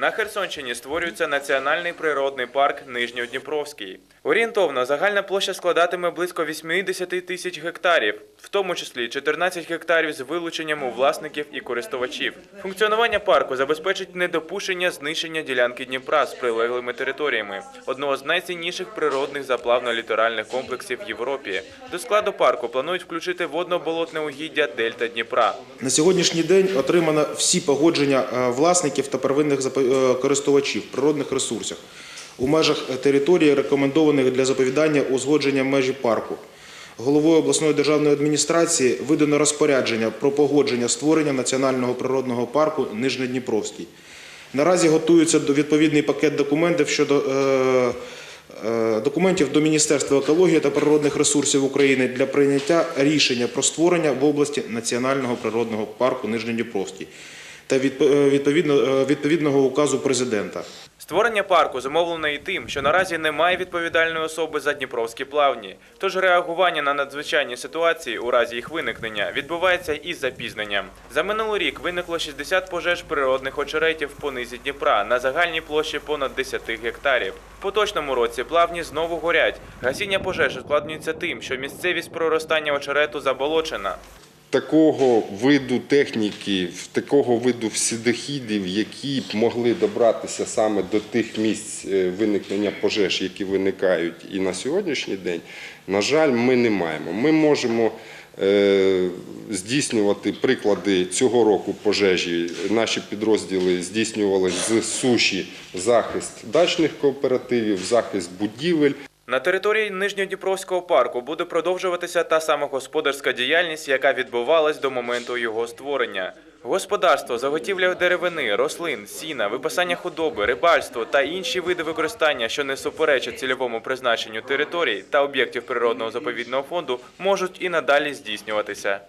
На Херсонщині створюється національний природний парк Нижньодніпровський. Орієнтовно загальна площа складатиме близько 80 тисяч гектарів, в тому числі 14 гектарів з вилученням у власників і користувачів. Функціонування парку забезпечить недопущення знищення ділянки Дніпра з прилеглими територіями, одного з найцінніших природних заплавно-літоральних комплексів в Європі. До складу парку планують включити водно-болотне угіддя Дельта Дніпра. На сьогоднішній день отримано всі погодження е, власників та первинних запо- е, користувачів природних ресурсів у межах е, території, рекомендованих для заповідання узгодження межі парку. Головою обласної державної адміністрації видано розпорядження про погодження створення національного природного парку Нижньодніпровський. Наразі готується відповідний пакет документів щодо е, е, документів до Міністерства екології та природних ресурсів України для прийняття рішення про створення в області національного природного парку Нижньодніпровський та е, відповідно е, відповідного указу президента. Створення парку зумовлено і тим, що наразі немає відповідальної особи за Дніпровські плавні. Тож реагування на надзвичайні ситуації у разі їх виникнення відбувається із запізненням. За минулий рік виникло 60 пожеж природних очеретів по низі Дніпра на загальній площі понад 10 гектарів. В поточному році плавні знову горять. Гасіння пожеж ускладнюється тим, що місцевість проростання очерету заболочена. Такого виду техніки, такого виду всюдохідів, які б могли добратися саме до тих місць е, виникнення пожеж, які виникають і на сьогоднішній день, на жаль, ми не маємо. Ми можемо е, здійснювати приклади цього року пожежі. Наші підрозділи здійснювали з суші захист дачних кооперативів, захист будівель. На території Нижньодніпровського парку буде продовжуватися та сама господарська діяльність, яка відбувалась до моменту його створення. Господарство, заготівля деревини, рослин, сіна, випасання худоби, рибальство та інші види використання, що не суперечать цільовому призначенню територій та об'єктів природного заповідного фонду, можуть і надалі здійснюватися.